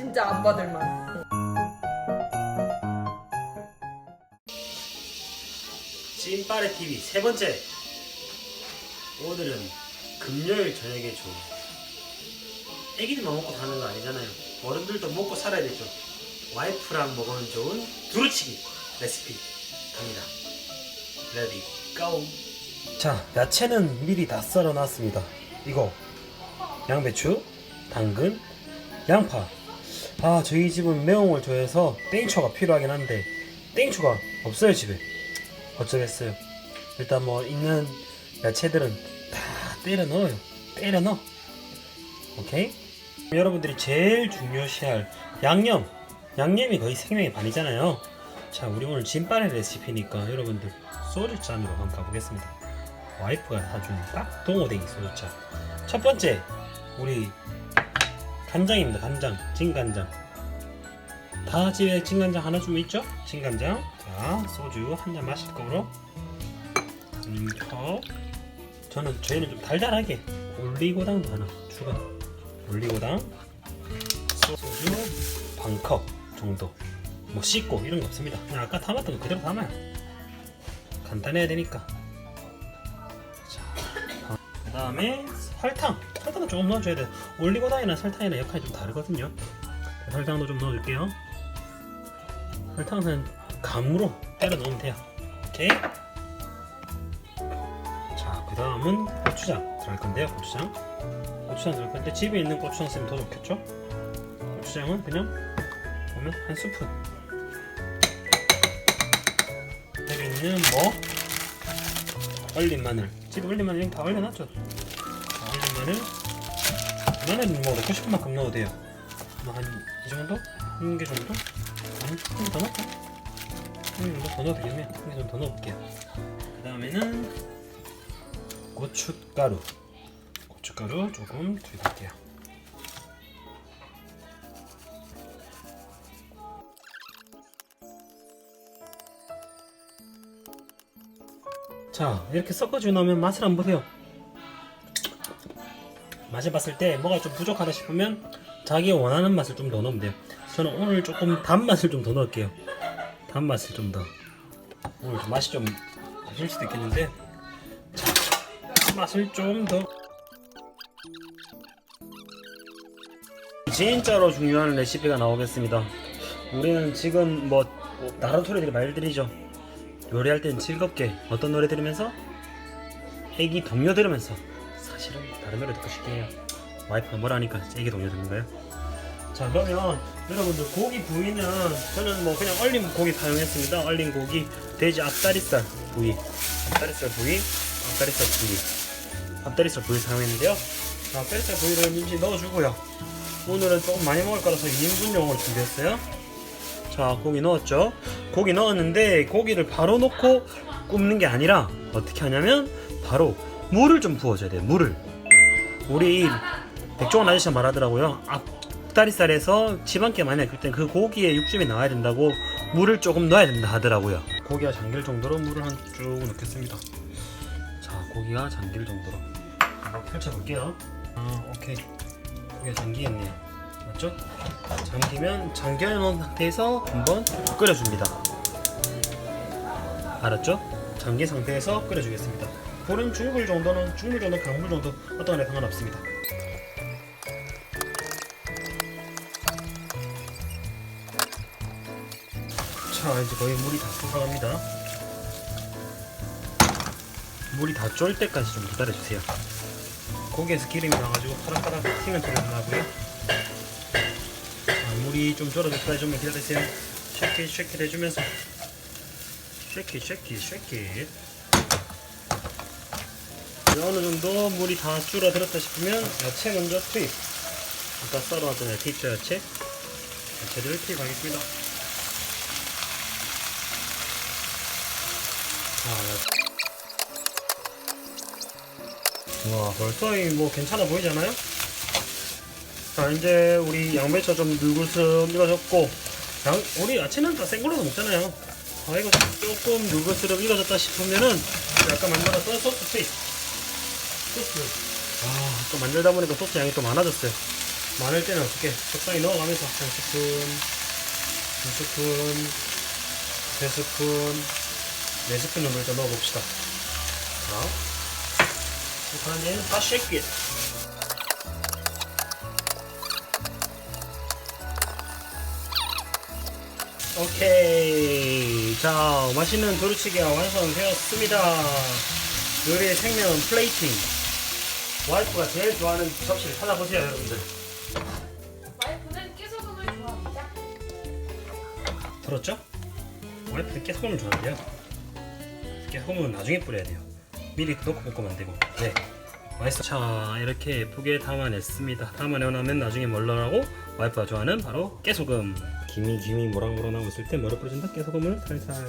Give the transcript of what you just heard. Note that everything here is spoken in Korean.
진짜 안 받을만. 찐빠레 TV 세 번째. 오늘은 금요일 저녁에 좋은. 애기들만 먹고 사는 거 아니잖아요. 어른들도 먹고 살아야 되죠. 와이프랑 먹으면 좋은 두루치기 레시피 갑니다. 레디 고. 자, 야채는 미리 다 썰어 놨습니다. 이거 양배추, 당근, 양파. 아, 저희 집은 매운 걸 좋아해서 땡초가 필요하긴 한데 땡초가 없어요 집에. 어쩌겠어요. 일단 뭐 있는 야채들은 다 때려 넣어요. 때려 넣어. 오케이? 여러분들이 제일 중요시할 양념. 양념이 거의 생명의 반이잖아요. 자, 우리 오늘 진빠레 레시피니까 여러분들 소주잔으로 한번 가보겠습니다. 와이프가 사준 딱 동호댕이 소주잔. 첫 번째, 우리 간장입니다. 간장, 진간장. 다 집에 진간장 하나 좀 있죠? 진간장. 자, 소주 한 잔 마실 거로. 한 컵. 저는 저희는 좀 달달하게 올리고당도 하나 추가. 올리고당. 소주 반컵 정도. 뭐 씻고 이런 거 없습니다. 그냥 아까 담았던 거 그대로 담아요. 간단해야 되니까. 다음에 설탕. 설탕은 조금 넣어줘야 돼. 올리고당이나 설탕이나 역할이 좀 다르거든요. 설탕도 좀 넣어줄게요. 설탕은 감으로 때려 넣으면 돼요. 오케이. 자, 그 다음은 고추장 들어갈 건데요. 고추장. 고추장 들어갈 건데 집에 있는 고추장 쓰면 더 좋겠죠? 고추장은 그냥 보면 한 스푼. 여기 있는 뭐 얼린 마늘. 집에 얼린 마늘 이거 다 얼려놨죠? 자, 얼린 마늘. 마늘은 뭐 넣고 싶은 만큼 넣어도 돼요. 뭐한이 정도? 한 개 정도? 한 스푼 더 넣을까? 한 정도 더 넣어도 되겠네요. 한개 정도 더 넣어볼게요. 그 다음에는 고춧가루. 고춧가루 조금 들어갈게요. 자, 이렇게 섞어주고 나면 맛을 한번 보세요. 맛을 봤을 때 뭐가 좀 부족하다 싶으면 자기가 원하는 맛을 좀 더 넣으면 돼요. 저는 오늘 조금 단맛을 좀 더 넣을게요. 단맛을 좀 더. 오늘 좀 맛이 좀 없을 수도 있겠는데 자, 맛을 좀 더. 진짜로 중요한 레시피가 나오겠습니다. 우리는 지금 뭐 다른 소리들이 들리죠. 요리할 땐 즐겁게 어떤 노래 들으면서 애기 동요 들으면서 사실은 다른 노래 듣고 싶긴 해요. 와이프가 뭐라니까 애기 동요 듣는 거예요. 자 그러면 여러분들 고기 부위는 저는 뭐 그냥 얼린 고기 사용했습니다. 얼린 고기 돼지 앞다리살 부위, 앞다리살 부위, 앞다리살 부위, 앞다리살 부위 사용했는데요. 자, 앞다리살 부위를 민지 넣어주고요. 오늘은 조금 많이 먹을 거라서 2인분용으로 준비했어요. 자 고기 넣었죠. 고기 넣었는데 고기를 바로 넣고 굽는 게 아니라 어떻게 하냐면 바로 물을 좀 부어줘야 돼요. 물을. 우리 백종원 아저씨가 말하더라고요. 앞다리살에서 지방기 많이 났을 때그 고기에 육즙이 나와야 된다고 물을 조금 넣어야 된다 하더라고요. 고기가 잠길 정도로 물을 한 쭉 넣겠습니다. 자, 고기가 잠길 정도로 한번 펼쳐볼게요. 아, 오케이. 고기가 잠기겠네요. 맞죠? 잠기면 잠겨놓은 상태에서 한번 끓여줍니다. 알았죠? 잠긴 상태에서 끓여주겠습니다. 불은 중불 정도는 중불 정도, 강불 정도 어떤 거나 상관없습니다. 자 이제 거의 물이 다 끓어갑니다. 물이 다 쫄 때까지 좀 기다려주세요. 고기에서 기름이 나가지고 파락파락 튀는 소리가 나고요. 자, 물이 좀 때까지 좀 기다리세요. 쉐킷 쉐킷 해주면서. 쉐킷 쉐킷 쉐킷 어느 정도 물이 다 줄어들었다 싶으면 야채 먼저 투입. 아까 썰어놨던 야채 있죠 야채. 야채를 투입하겠습니다. 자, 와 벌써 이 뭐 괜찮아 보이잖아요 자 이제 우리 양배추 좀 누글스름 익어졌고 양, 우리 야채는 다 생걸로도 먹잖아요 아 이거 조금 누글스름 익어졌다 싶으면은 아까 만들었던 소스 투입 소스 아, 또 만들다 보니까 소스 양이 또 많아졌어요. 많을 때는 어떻게 적당히 넣어가면서 한 스푼, 두 스푼, 세 스푼, 네 스푼 정도 일단 넣어봅시다. 자, shake it. 오케이. 자, 맛있는 도루치기가 완성되었습니다. 요리의 생명 플레이팅. 와이프가 제일 좋아하는 접시를 찾아보세요, 여러분들. 와이프는 깨소금을 좋아합니다. 들었죠? 와이프는 깨소금을 좋아한대요. 깨소금은 나중에 뿌려야 돼요. 미리 넣고 볶으면 안 되고. 네. 맛있어. 자, 이렇게 예쁘게 담아냈습니다. 담아내면 나중에 뭘 넣으라고? 와이프가 좋아하는 바로 깨소금. 김이 김이 모락모락 나고 있을 때 뭐를 뿌려준다? 깨소금을 살살